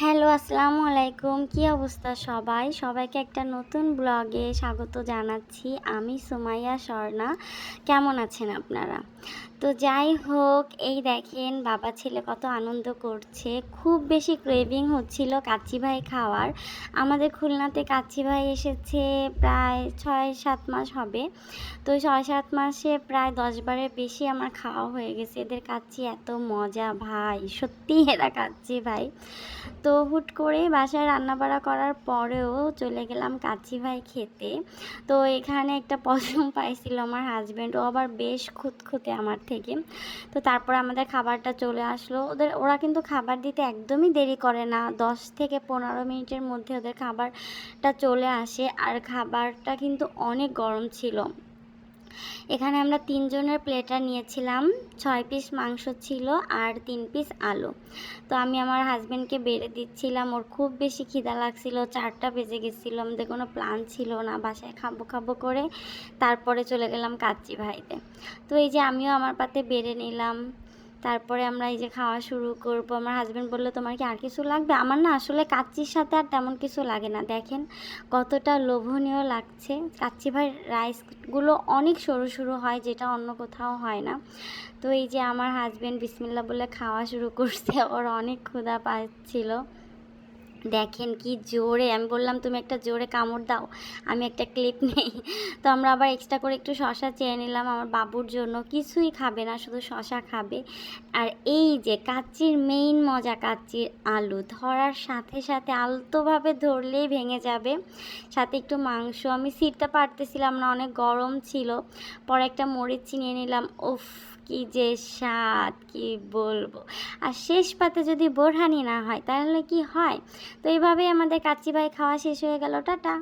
Hello, আসসালামু আলাইকুম। কি অবস্থা সবাই? সবাইকে একটা নতুন ব্লগে স্বাগত জানাচ্ছি। আমি সুমাইয়া স্বর্ণা। কেমন আছেন আপনারা? তো যাই হোক, এই দেখেন, বাবা ছেলে কত আনন্দ করছে। খুব বেশি ক্রেভিং হচ্ছিল কাচ্চি ভাই খাওয়ার। আমাদের খুলনাতে কাচ্চি ভাই এসেছে প্রায় ছয় সাত মাস হবে। তো ছয় সাত মাসে প্রায় দশ বারের বেশি আমার খাওয়া হয়ে গেছে। এদের কাচ্চি এত মজা ভাই সত্যি এরা কাচ্চি ভাই। তো হুট করে বাসায় রান্নাবাড়া করার পরেও চলে গেলাম কাচ্চি ভাই খেতে। তো এখানে একটা পশম পাইছিল আমার হাজব্যান্ড ও আবার বেশ খুঁতখুঁতে আমার থেকে। তো তারপর আমাদের খাবারটা চলে আসলো। ওদের, ওরা কিন্তু খাবার দিতে একদমই দেরি করে না। দশ থেকে পনেরো মিনিটের মধ্যে ওদের খাবারটা চলে আসে। আর খাবারটা কিন্তু অনেক গরম ছিল। এখানে আমরা তিনজনের প্লেটার নিয়েছিলাম। ছয় পিস মাংস ছিল আর তিন পিস আলু। তো আমি আমার হাজব্যান্ডকে বেড়ে দিচ্ছিলাম। ওর খুব বেশি খিদা লাগছিল। চারটা বেজে গেছিল। আমাদের কোনো প্ল্যান ছিল না। বাসায় খাব খাব করে তারপরে চলে গেলাম কাচ্চি ভাইতে। তো এই যে আমিও আমার পাতে বেড়ে নিলাম। তারপরে আমরা এই যে খাওয়া শুরু করব। আমার হাজব্যান্ড বলল, তোমার কি আর কিছু লাগবে? আমার না আসলে কাচ্চির সাথে আর তেমন কিছু লাগে না। দেখেন কতটা লোভনীয় লাগছে। কাচ্চি ভাই রাইসগুলো অনেক সরু সরু হয়, যেটা অন্য কোথাও হয় না। তো এই যে আমার হাজব্যান্ড বিসমিল্লা বলে খাওয়া শুরু করছে, ওর অনেক ক্ষুধা পাচ্ছিল। দেখেন কি জোরে, আমি বললাম, তুমি একটা জোরে কামড় দাও, আমি একটা ক্লিপ নেই। তো আমরা আবার এক্সট্রা করে একটু শশা চেয়ে নিলাম আমার বাবুর জন্য। কিছুই খাবে না, শুধু শশা খাবে। আর এই যে কাচ্চির মেইন মজা, কাচ্চির আলু, ধরার সাথে সাথে আলতোভাবে ধরলেই ভেঙে যাবে। সাথে একটু মাংস, আমি সিটটা পারতেছিলাম না, অনেক গরম ছিল। পরে একটা মরিচ চিনিয়ে নিলাম, উফ। কি যে স্বাদ, কি বলব? আর শেষ পাতে যদি বোরহানি না হয়, তাহলে কি হয়? তো এইভাবেই আমাদের কাচ্চি ভাই খাওয়া শেষ হয়ে গেল, টাটা।